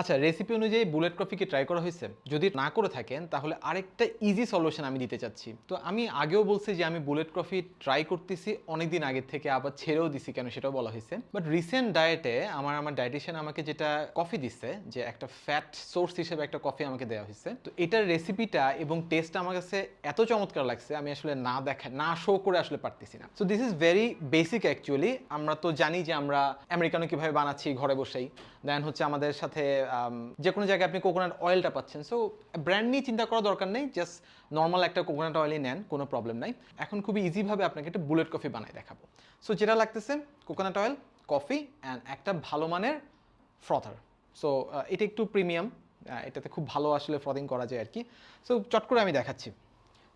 আচ্ছা রেসিপি অনুযায়ী bullet coffee কি ট্রাই করা হয়েছে। যদি না করে থাকেন, তাহলে আরেকটা ইজি সলিউশন আমি দিতে চাচ্ছি। তো আমি আগেও বলছি যে, আমি বুলেট কফি ট্রাই করতেছি, অনেকদিন আগের থেকে আবার ছেড়েও দিছি কেন সেটাও বলা হয়েছে। বাট রিসেন্ট ডায়েটে আমার আমার ডায়েটিশিয়ান আমাকে যেটা কফি দিচ্ছে যে একটা ফ্যাট সোর্স হিসেবে একটা কফি আমাকে দেওয়া হয়েছে। তো এটার রেসিপিটা এবং টেস্ট আমার কাছে এত চমৎকার লাগছে, আমি আসলে না দেখা, না শো করে আসলে পারতেছি না। So this is very basic actually আমরা তো জানি যে আমরা আমেরিকানো কীভাবে বানাচ্ছি, ঘরে বসেই। দেন হচ্ছে আমাদের সাথে যে কোনো জায়গায় আপনি কোকোনাট অয়েলটা পাচ্ছেন। সো ব্র্যান্ড নিয়ে চিন্তা করার দরকার নেই জাস্ট নর্মাল একটা কোকোনাট অয়েলই নেন, কোনো প্রবলেম নাই। এখন খুবই ইজিভাবে আপনাকে একটা বুলেট কফি বানাই দেখাবো। সো যেটা লাগতেছে কোকোনাট অয়েল কফি অ্যান্ড একটা ভালো মানের ফ্রথার সো এটা একটু প্রিমিয়াম এটাতে খুব ভালো আসলে ফ্রদিং করা যায় আর কি। সো চট করে আমি দেখাচ্ছি।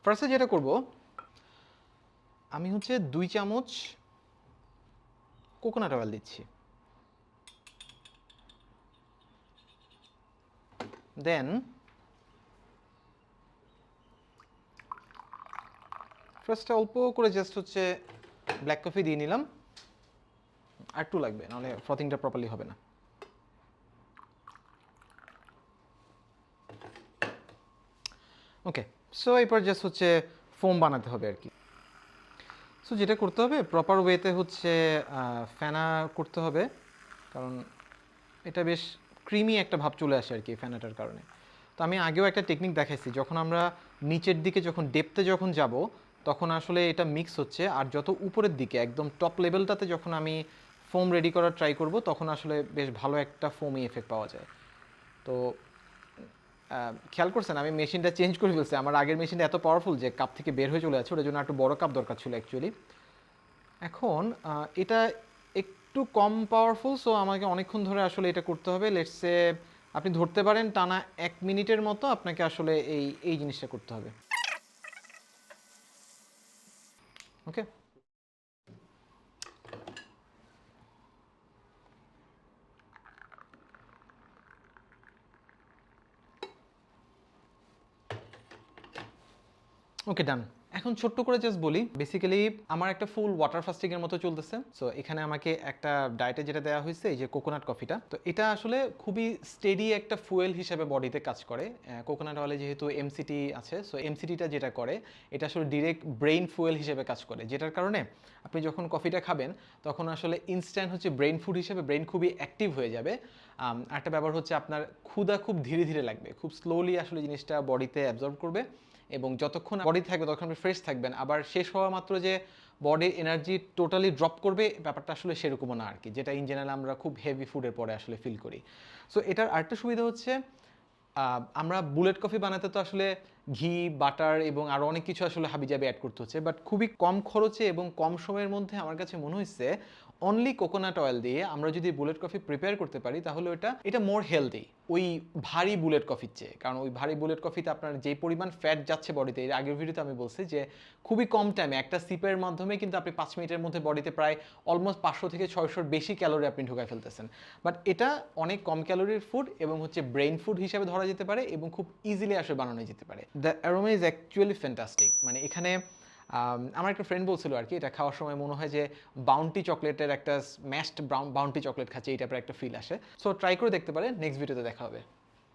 ফার্স্টে যেটা করব, আমি হচ্ছে দুই চামচ কোকোনাট অয়েল দিচ্ছি। দেন ফার্স্টে অল্প করে জাস্ট হচ্ছে ব্ল্যাক কফি দিয়ে নিলাম। আর একটু লাগবে, নাহলে ফ্রথিংটা প্রপারলি হবে না। ওকে সো এরপর জাস্ট হচ্ছে ফোম বানাতে হবে আর কি। সো যেটা করতে হবে প্রপার ওয়েতে হচ্ছে ফেনা করতে হবে। কারণ এটা বেশ ক্রিমি একটা ভাব চলে আসে আর কি ফেনাটার কারণে। তো আমি আগেও একটা টেকনিক দেখাইছি, যখন আমরা নিচের দিকে যখন ডেপতে যখন যাব, তখন আসলে এটা মিক্স হচ্ছে আর যত উপরের দিকে, একদম টপ লেভেলটাতে যখন আমি ফোম রেডি করার ট্রাই করব, তখন আসলে বেশ ভালো একটা ফোমি এফেক্ট পাওয়া যায়। তো খেয়াল করছেন? আমি মেশিনটা চেঞ্জ করে ফেলছি। আমার আগের মেশিনটা এত পাওয়ারফুল যে কাপ থেকে বের হয়ে চলে যাচ্ছে, ওটার জন্য একটু বড় কাপ দরকার ছিল অ্যাকচুয়ালি এখন এটা একটু কম পাওয়ারফুল সো আমাকে অনেকক্ষণ ধরে আসলে এটা করতে হবে। লেটসে আপনি ধরতে পারেন টানা এক মিনিটের মতো আপনাকে আসলে এই এই জিনিসটা করতে হবে। ওকে ওকে ডান এখন ছোট্ট করে জাস্ট বলি বেসিক্যালি আমার একটা ফুল ওয়াটার ফাস্টিং এর মতো চলতেছে। সো এখানে আমাকে একটা ডায়েটে যেটা দেওয়া হয়েছে, এই যে কোকোনাট কফিটা তো এটা আসলে খুবই স্টেডি একটা ফুয়েল হিসেবে বডিতে কাজ করে। কোকোনাট অয়েলে যেহেতু এমসিটি আছে সো এমসিটিটা যেটা করে, এটা আসলে ডিরেক্ট ব্রেইন ফুয়েল হিসেবে কাজ করে। যেটার কারণে আপনি যখন কফিটা খাবেন, তখন আসলে ইনস্ট্যান্ট হচ্ছে ব্রেইন ফুড হিসেবে ব্রেইন খুবই অ্যাক্টিভ হয়ে যাবে। একটা ব্যাপার হচ্ছে আপনার ক্ষুধা খুব ধীরে ধীরে লাগবে। খুব স্লোলি আসলে জিনিসটা বডিতে অ্যাবজর্ব করবে। এবং যতক্ষণ বডি থাকবে, ততক্ষণ আপনি ফ্রেশ থাকবেন। আবার শেষ হওয়া মাত্র যে বডির এনার্জি টোটালি ড্রপ করবে, ব্যাপারটা আসলে সেরকমও না আর কি যেটা ইন জেনারেল আমরা খুব হেভি ফুডের পরে আসলে ফিল করি। সো এটার আরেকটা সুবিধা হচ্ছে আমরা বুলেট কফি বানাতে তো আসলে ঘি বাটার এবং আরও অনেক কিছু আসলে হাবিজাবি অ্যাড করতে হচ্ছে বাট খুবই কম খরচে এবং কম সময়ের মধ্যে আমার কাছে মনে হচ্ছে অনলি কোকোনাট অয়েল দিয়ে আমরা যদি বুলেট কফি প্রিপেয়ার করতে পারি, তাহলে ওটা এটা মোর হেলদি ওই ভারী বুলেট কফির চেয়ে। কারণ ওই ভারী বুলেট কফিতে আপনার যে পরিমাণ ফ্যাট যাচ্ছে বডিতে এর আগের ভিডিওতে আমি বলছি যে, খুবই কম টাইমে একটা সিপের মাধ্যমে কিন্তু আপনি পাঁচ মিনিটের মধ্যে বডিতে প্রায় অলমোস্ট পাঁচশো থেকে ছয়শোর বেশি ক্যালোরি আপনি ঢুকায় ফেলতেছেন। বাট এটা অনেক কম ক্যালোরির ফুড এবং হচ্ছে ব্রেইন ফুড হিসেবে ধরা যেতে পারে এবং খুব ইজিলি আসলে বানানো যেতে পারে। The aroma is actually fantastic মানে এখানে আমার একটা ফ্রেন্ড বলছিল আর কি, এটা খাওয়ার সময় মনে হয় যে বাউন্টি চকলেটের একটা ম্যাশড ব্রাউন বাউন্টি চকলেট খাচ্ছে এই টাইপের একটা ফিল আসে। সো ট্রাই করে দেখতে পারে নেক্সট ভিডিওতে দেখা হবে।